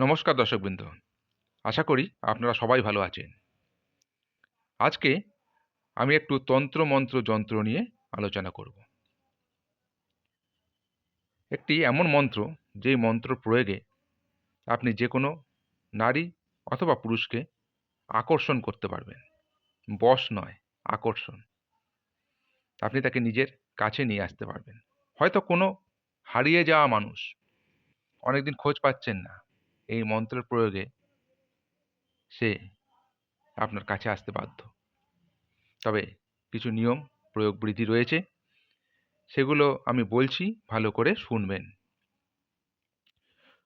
নমস্কার দর্শকবৃন্দ। আশা করি আপনারা সবাই ভালো আছেন। আজকে আমি একটু তন্ত্র মন্ত্র যন্ত্র নিয়ে আলোচনা করব। একটি এমন মন্ত্র, যেই মন্ত্র প্রয়োগে আপনি যে কোনো নারী অথবা পুরুষকে আকর্ষণ করতে পারবেন। বশ নয়, আকর্ষণ। আপনি তাকে নিজের কাছে নিয়ে আসতে পারবেন। হয়তো কোনো হারিয়ে যাওয়া মানুষ অনেকদিন খোঁজ পাচ্ছেন না। এই মন্ত্রের প্রয়োগে সে আপনার কাছে আসতে বাধ্য। তবে কিছু নিয়ম, প্রয়োগ বিধি রয়েছে। সেগুলো আমি বলছি, ভালো করে শুনবেন।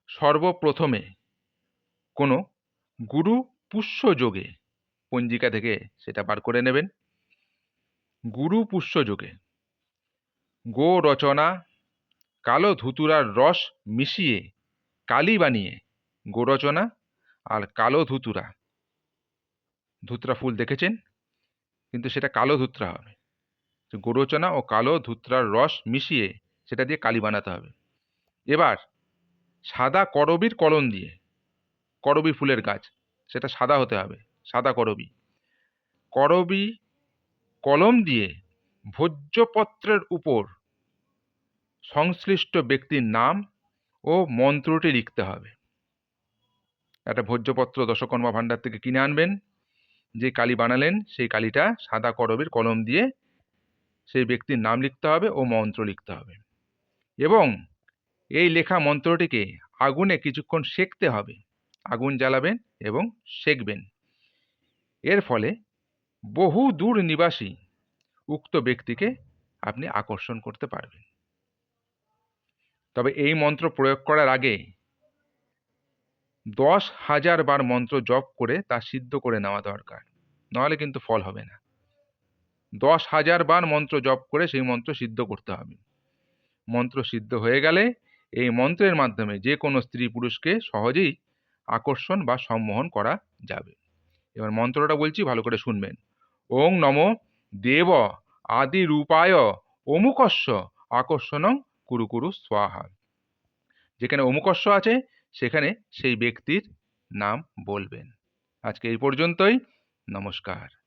সর্বপ্রথমে কোনো গুরু পুষ্য যোগে পঞ্জিকা থেকে সেটা বার করে নেবেন। গুরু পুষ্য যোগে গো রচনা, কালো ধুতুরার রস মিশিয়ে কালি বানিয়ে গোরচনা আর কালো ধুতুরা। ধুতরা ফুল দেখেছেন? কিন্তু সেটা কালো ধুতরা হবে। গোরচনা ও কালো ধুতরার রস মিশিয়ে সেটা দিয়ে কালি বানাতে হবে। এবার সাদা করবির কলম দিয়ে করবি ফুলের গাছ, সেটা সাদা হতে হবে, সাদা করবি। করবি কলম দিয়ে ভোজ্যপত্রের উপর সংশ্লিষ্ট ব্যক্তির নাম ও মন্ত্রটি লিখতে হবে। একটা ভোজ্যপত্র দশকর্মা ভাণ্ডার থেকে কিনে আনবেন। যে কালি বানালেন, সেই কালিটা সাদা করবের কলম দিয়ে সেই ব্যক্তির নাম লিখতে হবে ও মন্ত্র লিখতে হবে। এবং এই লেখা মন্ত্রটিকে আগুনে কিছুক্ষণ সেঁকতে হবে। আগুন জ্বালাবেন এবং সেঁকবেন। এর ফলে বহু দূর নিবাসী উক্ত ব্যক্তিকে আপনি আকর্ষণ করতে পারবেন। তবে এই মন্ত্র প্রয়োগ করার আগে দশ হাজার বার মন্ত্র জপ করে তা সিদ্ধ করে নেওয়া দরকার। নাহলে কিন্তু ফল হবে না। দশ হাজার বার মন্ত্র জপ করে সেই মন্ত্র সিদ্ধ করতে হবে। মন্ত্র সিদ্ধ হয়ে গেলে এই মন্ত্রের মাধ্যমে যে কোনো স্ত্রী পুরুষকে সহজেই আকর্ষণ বা সম্মোহন করা যাবে। এবার মন্ত্রটা বলছি, ভালো করে শুনবেন। ওং নম দেব আদি রূপায় অমুকস্য আকর্ষণং কুরুকুরু কুরু স্বাহা। যেখানে অমুকস্য আছে সেখানে সেই ব্যক্তির নাম বলবেন। আজকে এই পর্যন্তই। নমস্কার।